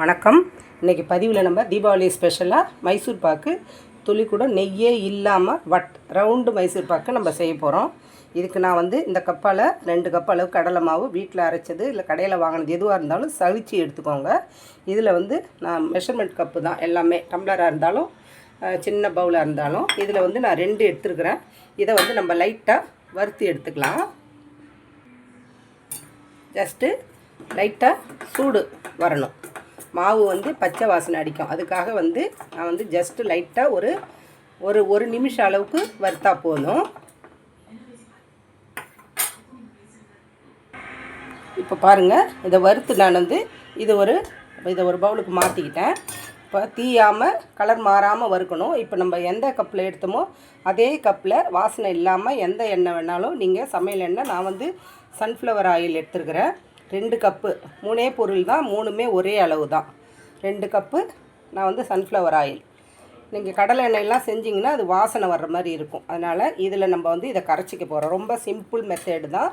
வணக்கம். இன்றைக்கி பதிவில் நம்ம தீபாவளி ஸ்பெஷலாக மைசூர் பாக்கு துளி கூட நெய்யே இல்லாமல் வட் ரவுண்டு மைசூர் பாக்கு நம்ம செய்ய போகிறோம் இதுக்கு நான் வந்து இந்த கப்பால் ரெண்டு கப் அளவு கடலை மாவு வீட்டில் அரைச்சது இல்லை கடையில் வாங்கினது எதுவாக இருந்தாலும் சளிச்சு எடுத்துக்கோங்க. இதில் வந்து நான் மெஷர்மெண்ட் கப்பு தான் எல்லாமே டம்ளராக இருந்தாலும் சின்ன பவுலாக இருந்தாலும். இதில் வந்து நான் ரெண்டு எடுத்துருக்குறேன். இதை வந்து நம்ம லைட்டாக வறுத்து எடுத்துக்கலாம். ஜஸ்ட்டு லைட்டாக சூடு வரணும். மாவு வந்து பச்சை வாசனை அடிக்கும். அதுக்காக வந்து நான் வந்து ஜஸ்ட்டு லைட்டாக ஒரு ஒரு ஒரு நிமிஷம் அளவுக்கு வறுத்தா போதும். இப்போ பாருங்கள் இதை வறுத்து நான் வந்து இது ஒரு இதை ஒரு பவுலுக்கு மாற்றிக்கிட்டேன் இப்போ தீயாமல் கலர் மாறாமல் வறுக்கணும். இப்போ நம்ம எந்த கப்பில் எடுத்தோமோ அதே கப்பில் வாசனை இல்லாமல் எந்த எண்ணெய் வேணாலும் நீங்கள் சமையல் எண்ணெய் நான் வந்து சன்ஃப்ளவர் ஆயில் எடுத்துருக்கிறேன். ரெண்டு கப்பு. மூணே பொருள் தான் மூணுமே ஒரே அளவு தான். ரெண்டு கப்பு நான் வந்து சன்ஃப்ளவர் ஆயில் நீங்கள் கடலை எண்ணெயெல்லாம் செஞ்சிங்கன்னா அது வாசனை வர்ற மாதிரி இருக்கும். அதனால் இதில் நம்ம வந்து இதை கரைச்சிக்க போகிறோம் ரொம்ப சிம்பிள் மெத்தேடு தான்.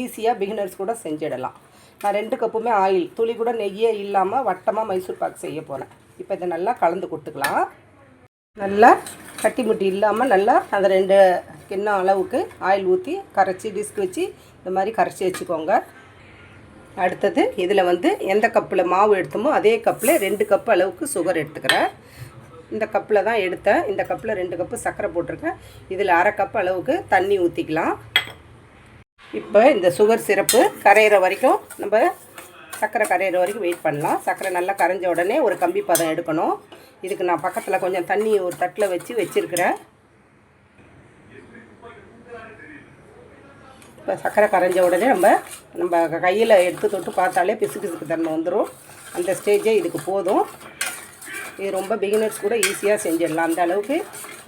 ஈஸியாக பிகினர்ஸ் கூட செஞ்சிடலாம். நான் ரெண்டு கப்புமே ஆயில் துளி கூட நெய்யே இல்லாமல் வட்டமாக மைசூர் பாக் செய்ய போகிறேன் இப்போ இதை நல்லா கலந்து கொடுத்துக்கலாம். நல்லா கட்டி முட்டி இல்லாமல் நல்லா அந்த ரெண்டு கிண்ணம் அளவுக்கு ஆயில் ஊற்றி கரைச்சி டிஸ்க் வச்சு இந்த மாதிரி கரைச்சி வச்சுக்கோங்க. அடுத்தது இதில் வந்து எந்த கப்பில் மாவு எடுத்தோமோ அதே கப்பில் ரெண்டு கப்பு அளவுக்கு சுகர் எடுத்துக்கிறேன். இந்த கப்பில் தான் எடுத்தேன். இந்த கப்பில் ரெண்டு கப்பு சர்க்கரை போட்டிருக்கேன். இதில் அரை கப் அளவுக்கு தண்ணி ஊற்றிக்கலாம் இப்போ இந்த சுகர் சிரப்பு கரையிற வரைக்கும் நம்ம சர்க்கரை கரையிற வரைக்கும் வெயிட் பண்ணலாம். சர்க்கரை நல்லா கரைஞ்ச உடனே ஒரு கம்பி பதம் எடுக்கணும். இதுக்கு நான் பக்கத்தில் கொஞ்சம் தண்ணி ஒரு தட்டில் வச்சு வச்சுருக்கிறேன். இப்போ சர்க்கரை கரைஞ்ச உடனே நம்ம நம்ம கையில் எடுத்து தொட்டு பார்த்தாலே பிசு பிசுக்கு தன்மை வந்துடும் அந்த ஸ்டேஜே இதுக்கு போதும். இது ரொம்ப பிகினர்ஸ் கூட ஈஸியாக செஞ்சிடலாம். அந்த அளவுக்கு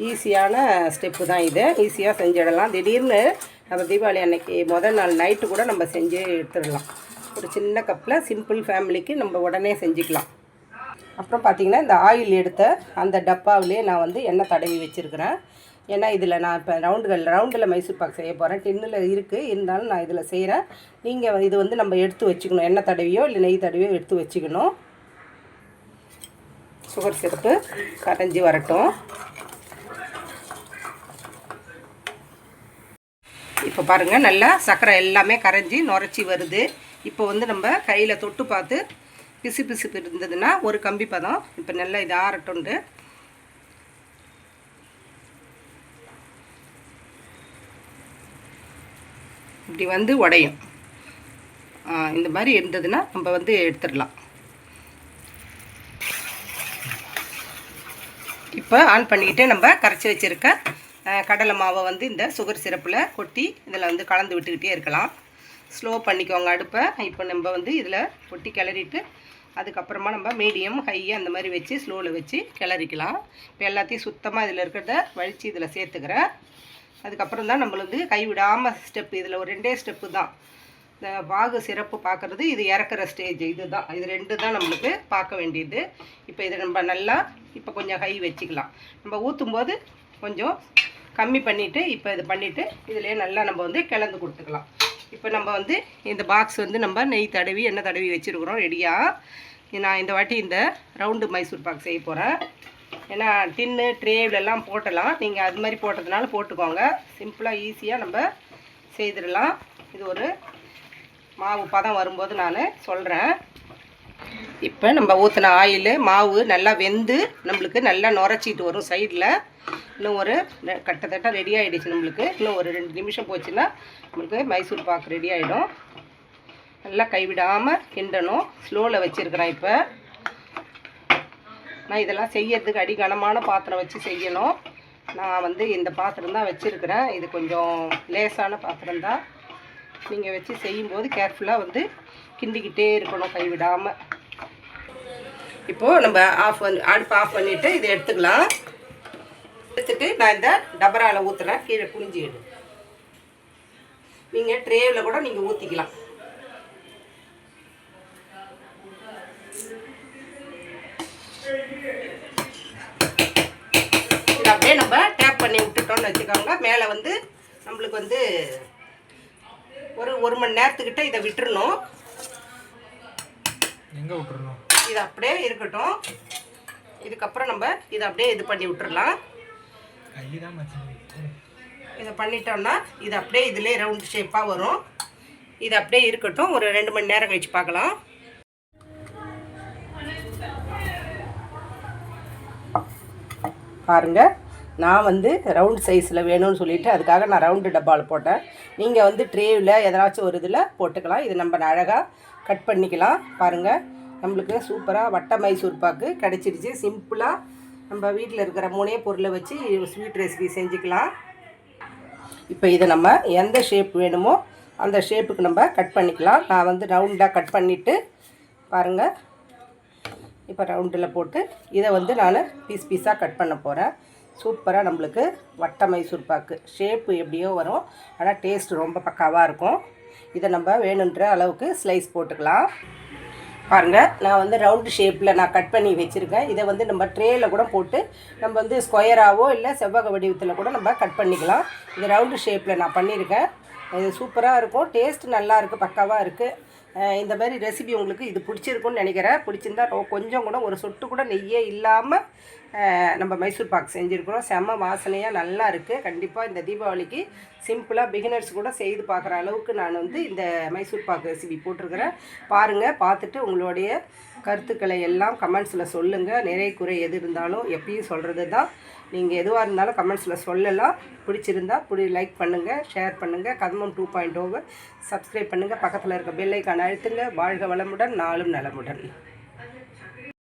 ஈஸியான ஸ்டெப்பு தான் இது. ஈஸியாக செஞ்சிடலாம். திடீர்னு நம்ம தீபாவளி அன்னைக்கு முதல் நாள் நைட்டு கூட நம்ம செஞ்சு எடுத்துடலாம். ஒரு சின்ன கப்பில் சிம்பிள் ஃபேமிலிக்கு நம்ம உடனே செஞ்சுக்கலாம். அப்புறம் பார்த்திங்கன்னா இந்த ஆயில் எடுத்த அந்த டப்பாவிலே நான் வந்து எண்ணெய் தடவி வச்சுருக்கிறேன். ஏன்னா இதில் நான் இப்போ ரவுண்டுகள் ரவுண்டில் மைசூர் பாக் செய்ய போகிறேன் டின்னில் இருக்குது இருந்தாலும் நான் இதில் செய்கிறேன் நீங்கள் இது வந்து நம்ம எடுத்து வச்சுக்கணும். எண்ணெய் தடவியோ இல்லை நெய் தடவியோ எடுத்து வச்சுக்கணும். சுகர் சிறப்பு கரைஞ்சி வரட்டும். இப்போ பாருங்கள் நல்லா சர்க்கரை எல்லாமே கரைஞ்சி நுரைச்சி வருது. இப்போ வந்து நம்ம கையில் தொட்டு பார்த்து பிசு பிசுப்பு இருந்ததுன்னா ஒரு கம்பி பதம். இப்போ நல்லா இது ஆறட்டுண்டு. இப்படி வந்து உடையும். இந்த மாதிரி இருந்ததுன்னா நம்ம வந்து எடுத்துடலாம். இப்போ ஆன் பண்ணிக்கிட்டு நம்ம கரைச்சி வச்சுருக்க கடலை மாவை வந்து இந்த சுகர் சிரப்பில் கொட்டி இதில் வந்து கலந்து விட்டுக்கிட்டே இருக்கலாம். ஸ்லோ பண்ணிக்கோங்க அடுப்பை. இப்போ நம்ம வந்து இதில் ஒட்டி கிளறிட்டு அதுக்கப்புறமா நம்ம மீடியம் ஹை அந்த மாதிரி வச்சு ஸ்லோவில் வச்சு கிளறிக்கலாம். இப்போ எல்லாத்தையும் சுத்தமாக இதில் இருக்கிறத வழித்து இதில் சேர்த்துக்கிறேன். அதுக்கப்புறம் தான் நம்மளுக்கு கைவிடாமல் ஸ்டெப்பு இதில் ஒரு ரெண்டே ஸ்டெப்பு தான். இந்த பாகு சிறப்பு பார்க்குறது இது இறக்குற ஸ்டேஜ் இது தான். இது ரெண்டு தான் நம்மளுக்கு பார்க்க வேண்டியது. இப்போ இதை நம்ம நல்லா இப்போ கொஞ்சம் ஹை வச்சுக்கலாம். நம்ம ஊற்றும் போது கொஞ்சம் கம்மி பண்ணிவிட்டு இப்போ இது பண்ணிவிட்டு இதிலே நல்லா நம்ம வந்து கிளந்து கொடுத்துக்கலாம். இப்போ நம்ம வந்து இந்த பாக்ஸ் வந்து நம்ம நெய் தடவி எண்ணெய் தடவி வச்சுருக்குறோம் ரெடியாக நான் இந்த வாட்டி இந்த ரவுண்டு மைசூர் பாக் செய்ய போகிறேன் ஏன்னா டின்னு ட்ரேவிலெல்லாம் போட்டலாம். நீங்கள் அது மாதிரி போட்டதுனால போட்டுக்கோங்க. சிம்பிளாக ஈஸியாக நம்ம செய்திடலாம். இது ஒரு மாவு பதம் வரும்போது நான் சொல்கிறேன் இப்போ நம்ம ஊற்றின ஆயில் மாவு நல்லா வெந்து நம்மளுக்கு நல்லா நுரைச்சிட்டு வரும் சைடில் இன்னும் ஒரு கட்டத்தட்ட ரெடி ஆகிடுச்சு நம்மளுக்கு. இன்னும் ஒரு ரெண்டு நிமிஷம் போச்சுன்னா நம்மளுக்கு மைசூர் பாக்கு ரெடி ஆகிடும் நல்லா கைவிடாமல் கிண்டணும். ஸ்லோவில் வச்சுருக்கிறேன் இப்போ. நான் இதெல்லாம் செய்யறதுக்கு அடிகனமான பாத்திரம் வச்சு செய்யணும். நான் வந்து இந்த பாத்திரம் தான் வச்சுருக்கிறேன். இது கொஞ்சம் லேசான பாத்திரம் தான். நீங்கள் வச்சு செய்யும்போது கேர்ஃபுல்லாக வந்து கிண்டிக்கிட்டே இருக்கணும் கைவிடாமல் இப்போது நம்ம ஆஃப் வந்து அடுப்பு ஆஃப் பண்ணிவிட்டு இதை எடுத்துக்கலாம். எடுத்துட்டு நான் இந்த டபராவில் ஊற்றுறேன் கீழே குனிஞ்சி எடு. நீங்கள் ட்ரேவில் கூட நீங்கள் ஊற்றிக்கலாம் அப்படியே நம்ம டேப் பண்ணி விட்டுட்டோம்னு வச்சுக்கோங்க. மேலே வந்து நம்மளுக்கு வந்து ஒரு ஒரு மணி நேரத்துக்கிட்ட இதை விட்டுறணும். எங்கே விட்டுறணும்? இது அப்படியே இருக்கட்டும். இதுக்கப்புறம் நம்ம இதை அப்படியே இது பண்ணி விட்டுறலாம். இதை பண்ணிட்டோம்னா இது அப்படியே இதிலே ரவுண்ட் ஷேப்பாக வரும். இது அப்படியே இருக்கட்டும். ஒரு ரெண்டு மணி நேரம் கழிச்சு பார்க்கலாம். பாருங்க நான் வந்து ரவுண்ட் சைஸில் வேணும்னு சொல்லிட்டு அதுக்காக நான் ரவுண்டு டப்பாவில் போட்டேன். நீங்கள் வந்து ட்ரேவில் எதனாச்சும் ஒரு இதில் போட்டுக்கலாம். இது நம்ம அழகாக கட் பண்ணிக்கலாம். பாருங்கள் நம்மளுக்கு சூப்பராக வட்ட மைசூர் பாக்கு கிடச்சிடுச்சு சிம்பிளாக நம்ம வீட்டில் இருக்கிற மூணே பொருளை வச்சு ஸ்வீட் ரெசிபி செஞ்சுக்கலாம். இப்போ இதை நம்ம எந்த ஷேப் வேணுமோ அந்த ஷேப்புக்கு நம்ம கட் பண்ணிக்கலாம். நான் வந்து ரவுண்டாக கட் பண்ணிவிட்டு பாருங்கள் இப்போ ரவுண்டில் போட்டு இதை வந்து நான் பீஸ் பீஸாக கட் பண்ண போகிறேன் சூப்பராக நம்மளுக்கு வட்ட மைசூர் பாக்கு ஷேப்பு எப்படியோ வரும். ஆனால் டேஸ்ட் ரொம்ப பக்காவாக இருக்கும். இதை நம்ம வேணுன்ற அளவுக்கு ஸ்லைஸ் போட்டுக்கலாம். பாருங்கள் நான் வந்து ரவுண்டு ஷேப்பில் நான் கட் பண்ணி வச்சுருக்கேன். இதை வந்து நம்ம ட்ரேயில் கூட போட்டு நம்ம வந்து ஸ்கொயராகவோ இல்லை செவ்வக வடிவத்தில் கூட நம்ம கட் பண்ணிக்கலாம். இது ரவுண்டு ஷேப்பில் நான் பண்ணியிருக்கேன் இது சூப்பராக இருக்கும். டேஸ்ட் நல்லாயிருக்கு பக்காவாக இருக்குது இந்த மாதிரி ரெசிபி உங்களுக்கு இது பிடிச்சிருக்குன்னு நினைக்கிறேன். பிடிச்சிருந்தா கொஞ்சம் கூட ஒரு சொட்டு கூட நெய்யே இல்லாமல் நம்ம மைசூர் பாக் செஞ்சுருக்குறோம். செம்ம வாசனையாக நல்லா இருக்குது கண்டிப்பாக இந்த தீபாவளிக்கு சிம்பிளாக பிகினர்ஸ் கூட செய்து பார்க்குற அளவுக்கு நான் வந்து இந்த மைசூர் பாக் ரெசிபி போட்டிருக்கிறேன். பாருங்கள் பார்த்துட்டு உங்களுடைய கருத்துக்களை எல்லாம் கமெண்ட்ஸில் சொல்லுங்கள் நிறைய குறை எது இருந்தாலும் எப்பயும் சொல்கிறது தான். நீங்கள் எதுவாக இருந்தாலும் கமெண்ட்ஸில் சொல்லலாம். பிடிச்சிருந்தா பிடி லைக் பண்ணுங்கள் ஷேர் பண்ணுங்கள் கதமம் டூ பாயிண்ட் ஓவர் சப்ஸ்கிரைப் பண்ணுங்கள் பக்கத்தில் இருக்க பெல்லைக்கான அழுத்துங்க. வாழ்க வளமுடன் நாளும் நலமுடன்.